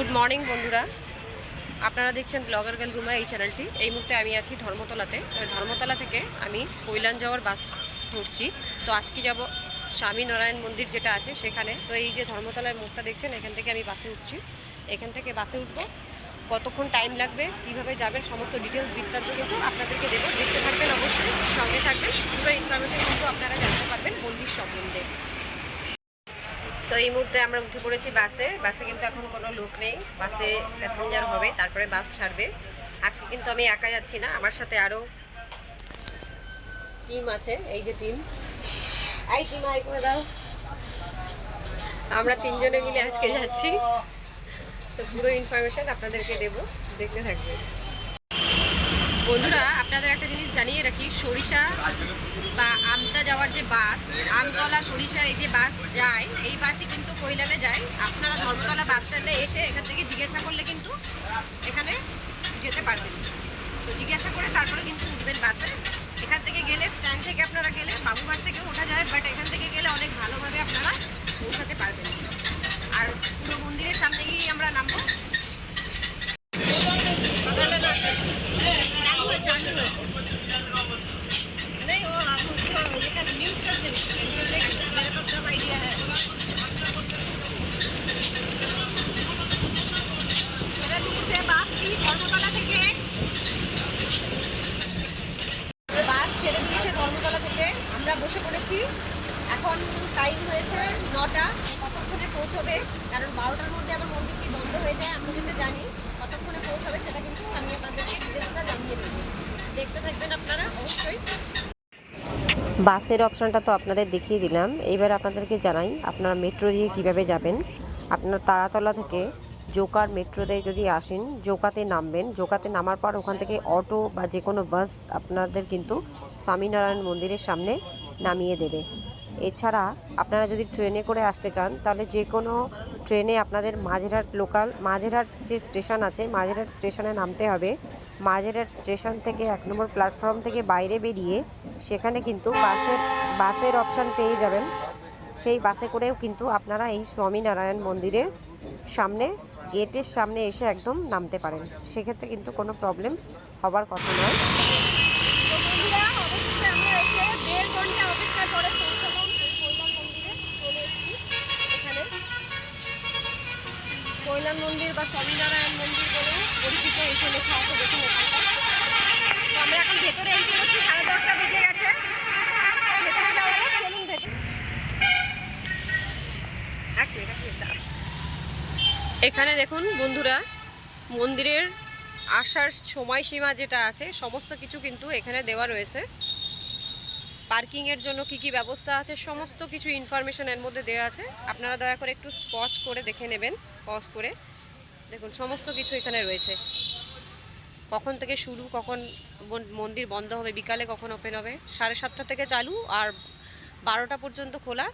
Good morning বন্ধুরা। আপনারা দেখছেন ব্লগার গার্ল রুমা এই চ্যানেলটি এই মুহূর্তে আমি আছি ধর্মতলাতে। ধর্মতলা থেকে আমি কৈলান যাওয়ার বাস ধরছি। তো আজকে যাব স্বামী নারায়ণ মন্দির যেটা আছে সেখানে। তো এই যে ধর্মতলার মুখটা দেখছেন, এখান থেকে আমি বাসে উঠছি। এখান থেকে বাসে উঠবো। কতক্ষণ টাইম লাগবে, কীভাবে যাবেন, সমস্ত ডিটেলস বৃত্তান্ত কিন্তু আপনাদেরকে দেবো। দেখতে থাকবেন অবশ্যই, সঙ্গে থাকবেন। পুরো ইনফরমেশন কিন্তু আপনারা জানতে পারবেন মন্দির সম্বন্ধে। তো এই মুহূর্তে আমরা উঠে পড়েছি বাসে। বাসে কিন্তু এখন কোনো লোক নেই। বাসে প্যাসেঞ্জার হবে, তারপরে বাস ছাড়বে। আজকে কিন্তু আমি একা যাচ্ছি না, আমার সাথে আরও টিম আছে, এই যে টিম আই টিম হাই করে দাও। আমরা তিনজনে মিলে আজকে যাচ্ছি। তো পুরো ইনফরমেশন আপনাদেরকে দেবো, দেখতে থাকবেন। বন্ধুরা, আপনাদের একটা জিনিস জানিয়ে রাখি, সরিষা বা আমতা যাওয়ার যে বাস, আমতলা সরিষা এই যে বাস যায়, এই বাসই কিন্তু কৈলালে যায়। আপনারা ধর্মতলা বাস স্ট্যান্ডে এসে এখান থেকে জিজ্ঞাসা করলে কিন্তু এখানে যেতে পারবেন। তো জিজ্ঞাসা করে তারপরে কিন্তু উঠবেন বাসে। এখান থেকে গেলে, স্ট্যান্ড থেকে আপনারা গেলে, বাবুঘাট থেকে ওঠা যায়, বাট এখান থেকে গেলে অনেক ভালোভাবে আপনারা পৌঁছাতে পারবেন। আর পুরো মন্দিরের সামনে গিয়েই আমরা নামবো। नहीं वो आप उसको ये कर म्यूट कर दे मेरे पास सब आइडिया है ছেড়ে দিয়েছে বাসটি ধর্মতলা থেকে বাস ছেড়ে দিয়েছে ধর্মতলা থেকে আমরা বসে পড়েছি এখন টাইম হয়েছে নটা কতক্ষণে পৌঁছবে কারণ বারোটার মধ্যে আবার মন্দিরটি বন্ধ হয়ে যায় আমরা যেটা জানি কতক্ষণে পৌঁছবে সেটা কিন্তু আমি আপনাদেরকে ডিটেলসটা জানিয়ে দেবো বাসের অপশানটা তো আপনাদের দেখিয়ে দিলাম। এইবার আপনাদেরকে জানাই, আপনারা মেট্রো দিয়ে কীভাবে যাবেন? আপনারা তারাতলা থেকে জোকার মেট্রোতে যদি আসেন, জোকাতে নামবেন। জোকাতে নামার পর ওখান থেকে অটো বা যে কোনো বাস আপনাদের কিন্তু স্বামীনারায়ণ মন্দিরের সামনে নামিয়ে দেবে। এছাড়া আপনারা যদি ট্রেনে করে আসতে চান, তাহলে যে কোনো ট্রেনে আপনাদের মাঝেরহাট লোকাল মাঝেরহাট যে স্টেশন আছে, মাঝেরহাট স্টেশনে নামতে হবে। মাঝেরহাট স্টেশন থেকে এক নম্বর প্ল্যাটফর্ম থেকে বাইরে বেরিয়ে সেখানে কিন্তু বাসের বাসের অপশান পেয়ে যাবেন। সেই বাসে করেও কিন্তু আপনারা এই স্বামীনারায়ণ মন্দিরের সামনে, গেটের সামনে এসে একদম নামতে পারেন। সেক্ষেত্রে কিন্তু কোনো প্রবলেম হবার কথা নয় তো বন্ধুরা অবশেষে আমরা এসে দেড় ঘণ্টা অপেক্ষার পরে পৌঁছালাম এই কৈলাম মন্দিরে চলে এসেছি এখানে কৈলাম মন্দির বা স্বামীনারায়ণ মন্দির বলে পরিচিত এসে লেখা আছে দেখুন তো আমরা এখন ভেতরে এন্ট্রি করছি, সাড়ে দশটা বেজে গেছে। এখানে দেখুন বন্ধুরা, মন্দিরের আসার সময়সীমা যেটা আছে, সমস্ত কিছু কিন্তু এখানে দেওয়া রয়েছে। পার্কিংয়ের জন্য কি কি ব্যবস্থা আছে? সমস্ত কিছু ইনফরমেশন এর মধ্যে দেওয়া আছে। আপনারা দয়া করে একটু পজ করে দেখে নেবেন। পজ করে দেখুন, সমস্ত কিছু এখানে রয়েছে। কখন থেকে শুরু, কখন মন্দির বন্ধ হবে, বিকালে কখন ওপেন হবে? সাড়ে সাতটা থেকে চালু আর বারোটা পর্যন্ত খোলা।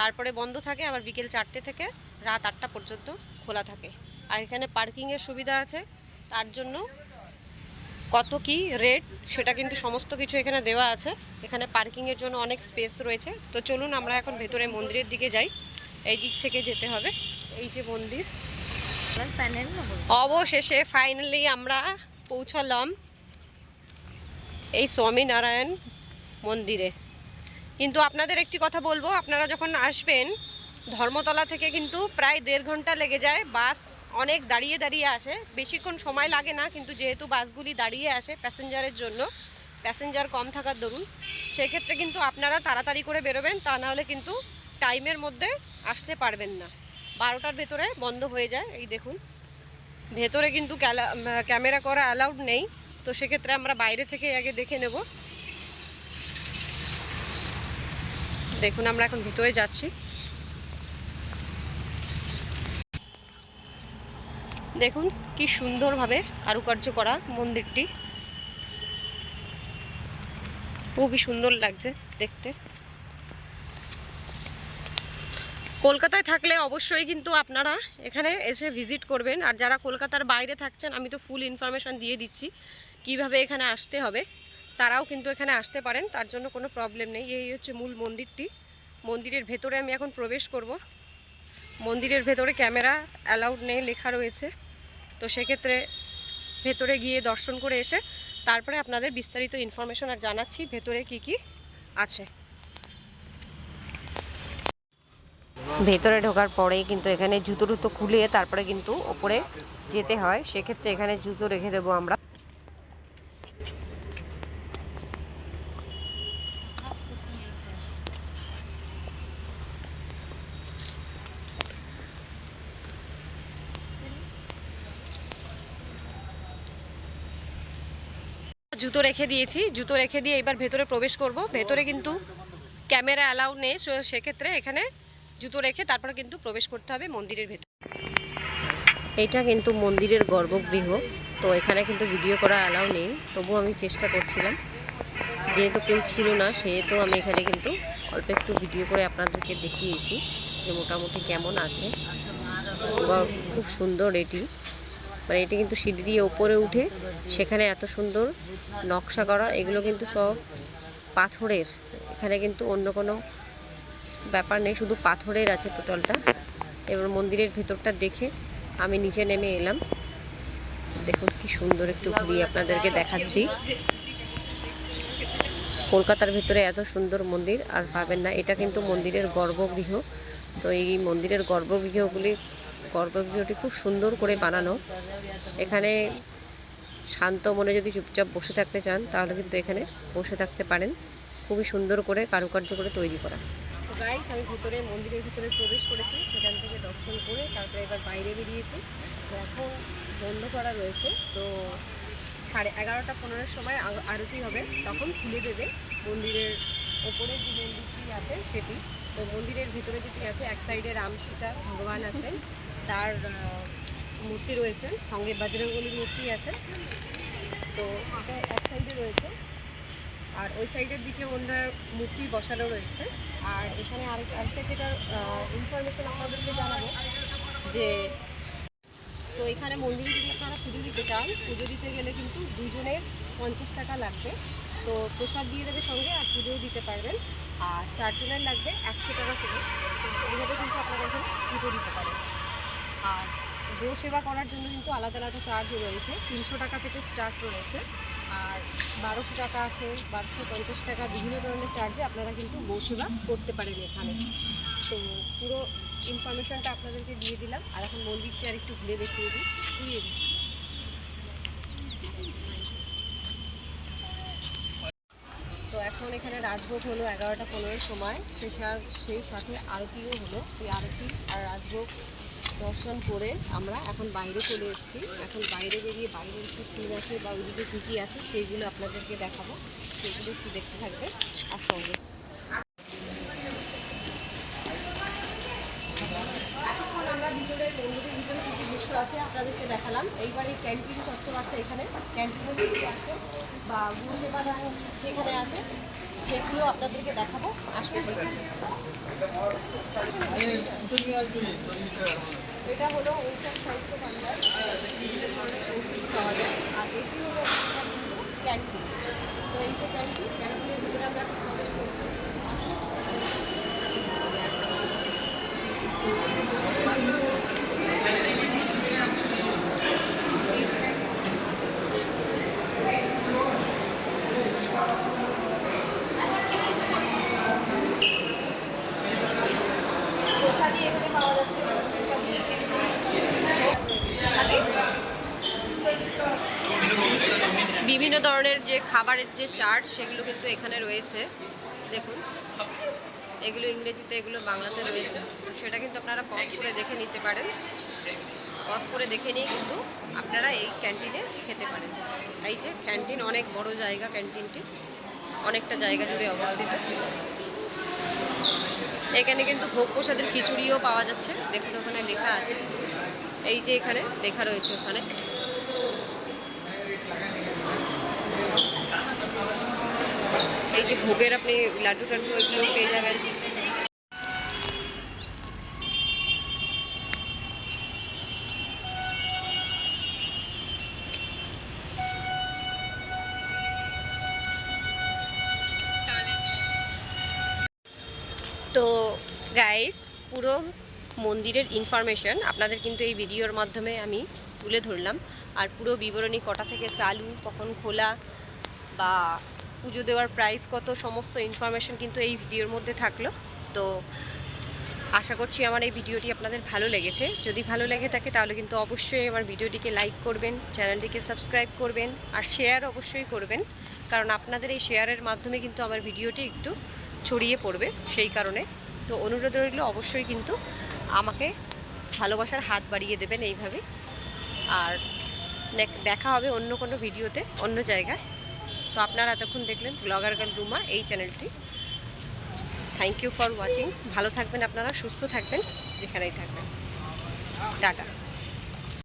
তারপরে বন্ধ থাকে, আবার বিকেল চারটে থেকে রাত আটটা পর্যন্ত খোলা থাকে। আর এখানে পার্কিংয়ের সুবিধা আছে। তার জন্য কত কি রেট সেটা কিন্তু সমস্ত কিছু এখানে দেওয়া আছে। এখানে পার্কিংয়ের জন্য অনেক স্পেস রয়েছে। তো চলুন আমরা এখন ভেতরে মন্দিরের দিকে যাই। এই দিক থেকে যেতে হবে। এই যে মন্দির। অবশেষে ফাইনালি আমরা পৌঁছালাম এই স্বামীনারায়ণ মন্দিরে। কিন্তু আপনাদের একটি কথা বলব, আপনারা যখন আসবেন ধর্মতলা থেকে কিন্তু প্রায় দেড় ঘণ্টা লেগে যায়। বাস অনেক দাঁড়িয়ে দাঁড়িয়ে আসে। বেশিক্ষণ সময় লাগে না, কিন্তু যেহেতু বাসগুলি দাঁড়িয়ে আসে প্যাসেঞ্জারের জন্য, প্যাসেঞ্জার কম থাকার দরুন। সেক্ষেত্রে কিন্তু আপনারা তাড়াতাড়ি করে বেরোবেন, তা নাহলে কিন্তু টাইমের মধ্যে আসতে পারবেন না। বারোটার ভেতরে বন্ধ হয়ে যায়, এই দেখুন। ভেতরে কিন্তু ক্যামেরা করা অ্যালাউড নেই, তো সেক্ষেত্রে আমরা বাইরে থেকে আগে দেখে নেব। দেখুন, আমরা এখন ভিতরে যাচ্ছি। দেখুন, কি সুন্দরভাবে কারুকার্য করা মন্দিরটি। খুবই সুন্দর লাগছে দেখতে। কলকাতায় থাকলে অবশ্যই কিন্তু আপনারা এখানে এসে ভিজিট করবেন। আর যারা কলকাতার বাইরে থাকছেন, আমি তো ফুল ইনফরমেশান দিয়ে দিচ্ছি কীভাবে এখানে আসতে হবে। তারাও কিন্তু এখানে আসতে পারেন, তার জন্য কোনো প্রবলেম নেই। এই হচ্ছে মূল মন্দিরটি। মন্দিরের ভেতরে আমি এখন প্রবেশ করব। মন্দিরের ভেতরে ক্যামেরা অ্যালাউড নেই, লেখা রয়েছে। তো সেক্ষেত্রে ভেতরে গিয়ে দর্শন করে এসে তারপরে আপনাদের বিস্তারিত ইনফরমেশন আর জানাচ্ছি ভেতরে কি কি আছে। ভেতরে ঢোকার পরে কিন্তু এখানে জুতো টুতো খুলে তারপরে কিন্তু ওপরে যেতে হয়। সেক্ষেত্রে এখানে জুতো রেখে দেবো আমরা। জুতো রেখে দিয়েছি। জুতো রেখে দিয়ে এবার ভেতরে প্রবেশ করব। ভেতরে কিন্তু ক্যামেরা অ্যালাউ নেই, সো সেক্ষেত্রে এখানে জুতো রেখে তারপরে কিন্তু প্রবেশ করতে হবে মন্দিরের ভেতরে। এটা কিন্তু মন্দিরের গর্ভগৃহ, তো এখানে কিন্তু ভিডিও করা অ্যালাউ নেই, তবুও আমি চেষ্টা করছিলাম। যেহেতু কেউ ছিল না, সেহেতু আমি এখানে কিন্তু অল্প একটু ভিডিও করে আপনাদেরকে দেখিয়েছি যে মোটামুটি কেমন আছে। খুব সুন্দর এটি। মানে এটি কিন্তু সিঁড়ি দিয়ে ওপরে উঠে সেখানে এত সুন্দর নকশা করা, এগুলো কিন্তু সব পাথরের। এখানে কিন্তু অন্য কোনো ব্যাপার নেই, শুধু পাথরের আছে টোটালটা। এবার মন্দিরের ভেতরটা দেখে আমি নিচে নেমে এলাম। দেখুন কি সুন্দর একটু ঘুরিয়ে আপনাদেরকে দেখাচ্ছি। কলকাতার ভেতরে এত সুন্দর মন্দির আর পাবেন না। এটা কিন্তু মন্দিরের গর্ভগৃহ। তো এই মন্দিরের গর্ভগৃহগুলি গর্ভগৃহটি খুব সুন্দর করে বানানো। এখানে শান্ত মনে যদি চুপচাপ বসে থাকতে চান, তাহলে কিন্তু এখানে বসে থাকতে পারেন। খুবই সুন্দর করে কারুকার্য করে তৈরি করা। তো গাইস আমি ভিতরে, মন্দিরের ভিতরে প্রবেশ করেছি। সেখান থেকে দর্শন করে তারপরে এবার বাইরে বেরিয়েছি। এখন বন্ধ করা রয়েছে। তো সাড়ে এগারোটা পনেরোর সময় আরতি হবে। তখন খুলে দেবে। মন্দিরের ওপরে যে মন্দিরটি আছে, সেটি। তো মন্দিরের ভিতরে যেটি আছে, এক সাইডে রাম সীতা ভগবান আছেন। তার মূর্তি রয়েছে, সঙ্গে বজরঙ্গলির মূর্তি আছে। তো এটা এক সাইডে রয়েছে। আর ওই সাইডের দিকে ওনার মূর্তি বসানো রয়েছে। আর এখানে আরেক আরেকটা যেটা ইনফরমেশন আপনাদেরকে জানাব, যে তো এখানে মন্দিরে যদি আপনারা পুজো দিতে চান, পুজো দিতে গেলে কিন্তু দুজনের পঞ্চাশ টাকা লাগবে। তো প্রসাদ দিয়ে দেবে সঙ্গে আর পুজোও দিতে পারবেন। আর চারজনের লাগবে একশো টাকা করে। এইভাবে কিন্তু আপনারা এখানে পুজো দিতে পারেন। আর গো সেবা করার জন্য কিন্তু আলাদা আলাদা চার্জ রয়েছে। তিনশো টাকা থেকে স্টার্ট রয়েছে। আর বারোশো টাকা আছে, বারোশো পঞ্চাশ টাকা বিভিন্ন ধরনের চার্জে আপনারা কিন্তু গো সেবা করতে পারেন এখানে। তো পুরো ইনফরমেশনটা আপনাদেরকে দিয়ে দিলাম। আর এখন মন্দিরটা আর একটু ঘুরে দেখিয়ে দিই। ঘুরিয়ে দিই। তো এখন এখানে রাজভোগ হলো এগারোটা পনেরোর সময়। সে, সেই সাথে আরতিও হলো। সেই আরতি আর রাজভোগ দর্শন করে আমরা এখন বাইরে চলে এসেছি। এখন বাইরে বেরিয়ে বাইরের কি সিন আছে বা ওইদিকে কী কী আছে সেইগুলো আপনাদেরকে দেখাবো। সেগুলো একটু দেখতে থাকবে আর সঙ্গে। এতক্ষণ আমরা মন্দিরের ভিতরে কী কী দৃশ্য আছে আপনাদেরকে দেখালাম। এইবারে ক্যান্টিন চত্বর আছে এখানে। ক্যান্টিনও কিছু আছে বা গুরু যেখানে আছে, সেগুলো আপনাদেরকে দেখাবো। আসলে এটা হলো ওশান সাহিত্য ভাণ্ডার বিভিন্ন ধরনের ঔষধি পাওয়া যায়। আর এটি হলো ক্যান্টিন। তো এই যে ক্যান্টিন, ক্যান্টিনের ভিতরে আমরা প্রবেশ করছি। এই যে ক্যান্টিন। প্রসাদি এখানে পাওয়া যাচ্ছে প্রসাদি বিভিন্ন ধরনের যে খাবারের যে চার্ট, সেগুলো কিন্তু এখানে রয়েছে। দেখুন, এগুলো ইংরেজিতে, এগুলো বাংলাতে রয়েছে। তো সেটা কিন্তু আপনারা পজ করে দেখে নিতে পারেন। পজ করে দেখে নিয়ে কিন্তু আপনারা এই ক্যান্টিনে খেতে পারেন। এই যে ক্যান্টিন অনেক বড় জায়গা ক্যান্টিনটি অনেকটা জায়গা জুড়ে অবস্থিত। এখানে কিন্তু ভোগ প্রসাদের খিচুড়িও পাওয়া যাচ্ছে। দেখুন, ওখানে লেখা আছে। এই যে এখানে লেখা রয়েছে ওখানে। এই যে ভোগের আপনি লাড্ডু টাড্ডু এগুলো পেয়ে যাবেন। তো গাইস পুরো মন্দিরের ইনফরমেশন আপনাদের কিন্তু এই ভিডিওর মাধ্যমে আমি তুলে ধরলাম। আর পুরো বিবরণী কটা থেকে চালু, কখন খোলা বা পুজো দেওয়ার প্রাইস কত, সমস্ত ইনফরমেশন কিন্তু এই ভিডিওর মধ্যে থাকল। তো আশা করছি আমার এই ভিডিওটি আপনাদের ভালো লেগেছে। যদি ভালো লেগে থাকে তাহলে কিন্তু অবশ্যই আমার ভিডিওটিকে লাইক করবেন চ্যানেলটিকে সাবস্ক্রাইব করবেন, আর শেয়ার অবশ্যই করবেন। কারণ আপনাদের এই শেয়ারের মাধ্যমে কিন্তু আমার ভিডিওটি একটু ছড়িয়ে পড়বে সেই কারণে। তো অনুরোধ রইল অবশ্যই কিন্তু আমাকে ভালোবাসার হাত বাড়িয়ে দেবেন এইভাবে। আর দেখ- হবে অন্য কোনো ভিডিওতে, অন্য জায়গায়। তো আপনারা এতক্ষণ দেখলেন ব্লগার গার্ল রুমা, এই চ্যানেলটি। থ্যাংক ইউ ফর ওয়াচিং ভালো থাকবেন আপনারা, সুস্থ থাকবেন, যেখানেই থাকবেন। টাটা।